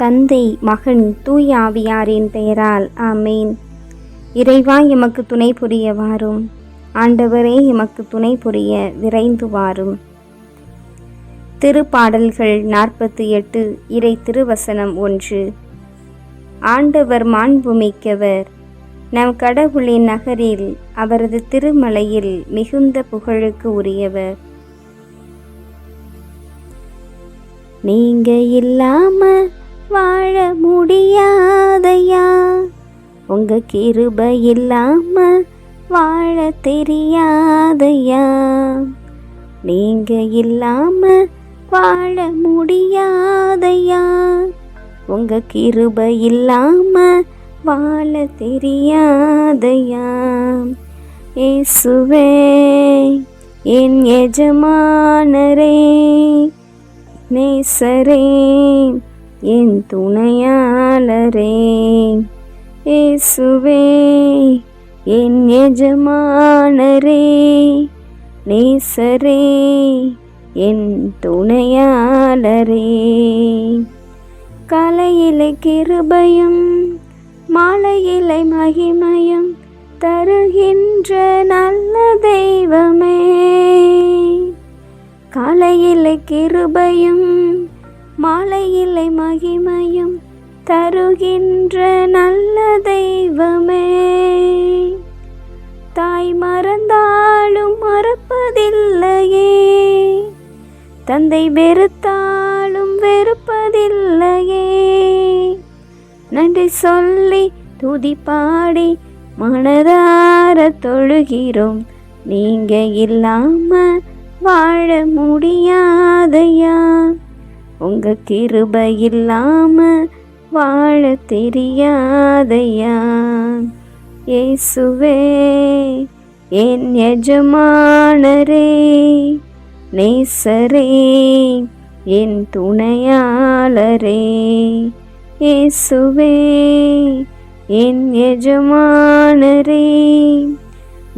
தந்தை மகன் தூய ஆவியாரின் பெயரால். ஆமேன். இறைவா எமக்கு துணை புரிய வாரும் ஆண்டவரே எமக்கு துணை புரிய விரைந்து வாரும் திருப்பாடல்கள் நாற்பத்தி எட்டு இறை திருவசனம் ஒன்று. ஆண்டவர் மாண்புமிக்கவர். நம் கடவுளின் நகரில் அவரது திருமலையில் மிகுந்த புகழுக்கு உரியவர். நீங்க இல்லாம வாழ முடியாதையா? உங்க கிருப இல்லாம வாழ தெரியாதையா? நீங்க இல்லாம வாழ முடியாதையா? உங்க கிருப இல்லாம வாழ தெரியாதையா? இயேசுவே என் எஜமானரே நேசரே என் துணையாளரே இயேசுவே என் எஜமானரே நேசரே என் துணையாளரே. கலையிலை கிருபையும் மாலையிலை மகிமையும் தருகின்ற நல்ல தெய்வமே. காலையிலை கிருபையும் மாலையிலை மகிமையும் தருகின்ற நல்ல தெய்வமே. தாய் மறந்தாலும் மறப்பதில்லையே. தந்தை வெறுத்தாலும் வெறுப்பதில்லையே. நன்றி சொல்லி துதி பாடி மனதார தொழுகிறோம். நீங்க இல்லாம வாழ முடியாதையா? உங்க கிருப இல்லாம வாழ தெரியாதையா? இயேசுவே என் எஜமானரே நேசரே என் துணையாளரே. இயேசுவே என் எஜமானரே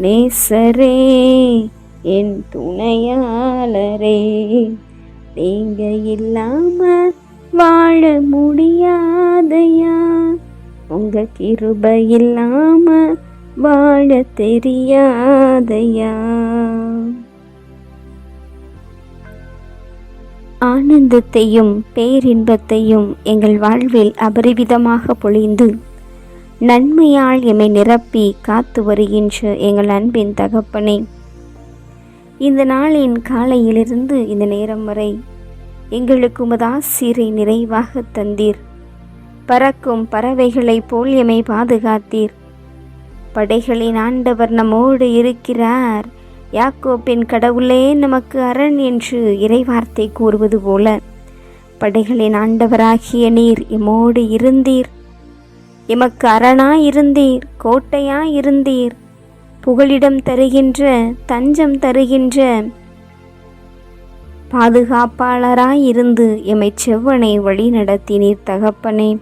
நேசரே என் துணையாளரே. நீங்க இல்லாம வாழ முடியாதையா? உங்க கிருப இல்லாம வாழ தெரியாதையா? ஆனந்தத்தையும் பேரின்பத்தையும் எங்கள் வாழ்வில் அபரிவிதமாக பொழிந்து நன்மையால் எம்மை நிரப்பி காத்து வருகின்ற எங்கள் அன்பின் தகப்பனே இந்த நாளின் காலையிலிருந்து இந்த நேரம் வரை எங்களுக்கு உமது ஆசிரை நிறைவாக தந்தீர். பறக்கும் பறவைகளைப் போல் எமை பாதுகாத்தீர். படைகளின் ஆண்டவர் நம்மோடு இருக்கிறார். யாக்கோப்பின் கடவுளே நமக்கு அரண் என்று இறைவார்த்தை கூறுவது போல. படைகளின் ஆண்டவராகிய நீர் எம்மோடு இருந்தீர். எமக்கு அரணாயிருந்தீர் இருந்தீர் கோட்டையாய் இருந்தீர் புகலிடம் தருகின்ற தஞ்சம் தருகின்ற பாதுகாப்பாளராய் இருந்து எமை செவ்வனை வழி நடத்தினீர் தகப்பனே.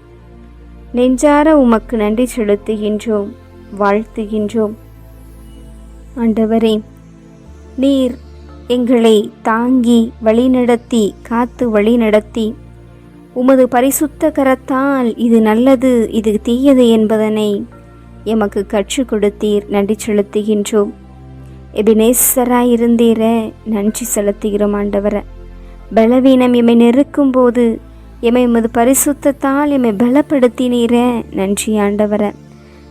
நெஞ்சார உமக்கு நன்றி செலுத்துகின்றோம் வாழ்த்துகின்றோம். ஆண்டவரே நீர் எங்களை தாங்கி வழிநடத்தி காத்து வழிநடத்தி உமது பரிசுத்த கரத்தால் இது நல்லது இது தீயது என்பதனை எமக்கு கற்றுக் கொடுத்தீர். நன்றி செலுத்துகின்றோம். எபினேசராய் இருந்தீர? நன்றி செலுத்துகிறோம் ஆண்டவரை. பலவீனம் எம்மை நெருக்கும் போது எம்மை உமது பரிசுத்தத்தால் எம்மை பலப்படுத்தினீர. நன்றி ஆண்டவரை.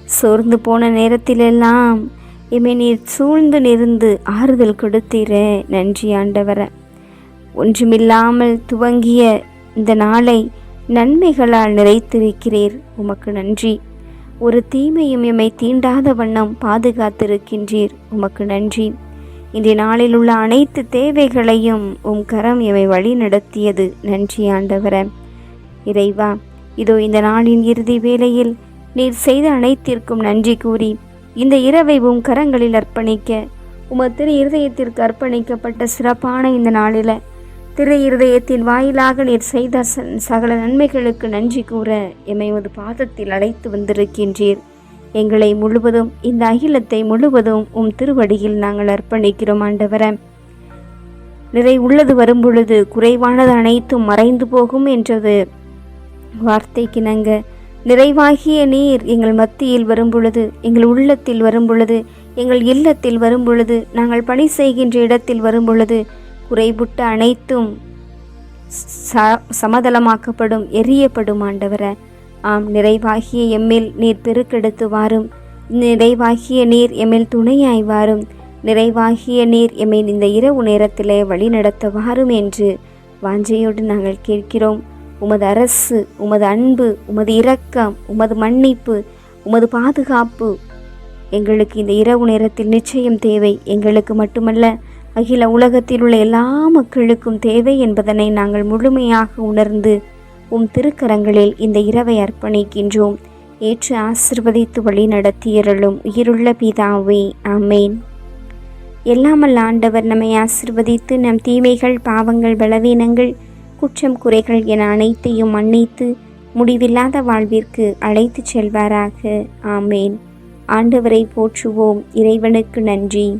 சோர்ந்து போன நேரத்திலெல்லாம் எம்மை நீர் சூழ்ந்து நிருந்து ஆறுதல் கொடுத்தீர. நன்றி ஆண்டவரை. ஒன்றுமில்லாமல் துவங்கிய இந்த நாளை நன்மைகளால் நிறைத்திருக்கிறீர். உமக்கு நன்றி. ஒரு தீமையும் எம்மை தீண்டாத வண்ணம் பாதுகாத்திருக்கின்றீர். உமக்கு நன்றி. இன்றைய நாளில் உள்ள அனைத்து தேவைகளையும் உம் கரம் எம்மை வழி நடத்தியது நன்றி ஆண்டவர. இறைவா இதோ இந்த நாளின் இறுதி வேளையில் நீர் செய்த அனைத்திற்கும் நன்றி கூறி இந்த இரவை உம் கரங்களில் அர்ப்பணிக்க உமத்திரு இருதயத்திற்கு அர்ப்பணிக்கப்பட்ட சிறப்பான இந்த நாளில் திரு இருதயத்தின் வாயிலாக நீர் செய்த சகல நன்மைகளுக்கு நன்றி கூற எம்மை ஒரு பாதத்தில் அழைத்து வந்திருக்கின்றீர். எங்களை முழுவதும் இந்த அகிலத்தை முழுவதும் உம் திருவடியில் நாங்கள் அர்ப்பணிக்கிறோம் ஆண்டவர. நிறை உள்ளது வரும்பொழுது குறைவானது அனைத்தும் மறைந்து போகும் என்றது வார்த்தைக்கு நங்க நிறைவாகிய நீர் எங்கள் மத்தியில் வரும் பொழுது எங்கள் உள்ளத்தில் வரும் பொழுது எங்கள் இல்லத்தில் வரும் பொழுது நாங்கள் பணி செய்கின்ற இடத்தில் வரும் பொழுது குறைபுட்ட அனைத்தும் ச சமதளமாக்கப்படும் எரியப்படும் ஆண்டவரை. ஆம் நிறைவாகிய எம்மில் நீர் பெருக்கெடுத்து வாரும். நிறைவாகிய நீர் எம்மில் துணையாய் வாரும். நிறைவாகிய நீர் எம்மை இந்த இரவு நேரத்திலே வழி நடத்த வாரும் என்று வாஞ்சையோடு நாங்கள் கேட்கிறோம். உமது அரசு உமது அன்பு உமது இரக்கம் உமது மன்னிப்பு உமது பாதுகாப்பு. எங்களுக்கு இந்த இரவு நேரத்தில் நிச்சயம் தேவை. எங்களுக்கு மட்டுமல்ல அகில உலகத்தில் உள்ள எல்லா மக்களுக்கும் தேவை என்பதனை நாங்கள் முழுமையாக உணர்ந்து உம் திருக்கரங்களில் இந்த இரவை அர்ப்பணிக்கின்றோம். ஏற்று ஆசிர்வதித்து வழி நடத்தியருளும் உயிருள்ள பிதாவே ஆமேன். எல்லாமல் ஆண்டவர் நம்மை ஆசிர்வதித்து நம் தீமைகள் பாவங்கள் பலவீனங்கள் குற்றம் குறைகள் என அனைத்தையும் மன்னித்து முடிவில்லாத வாழ்விற்கு அழைத்துச் செல்வாராக ஆமேன். ஆண்டவரை போற்றுவோம். இறைவனுக்கு நன்றி.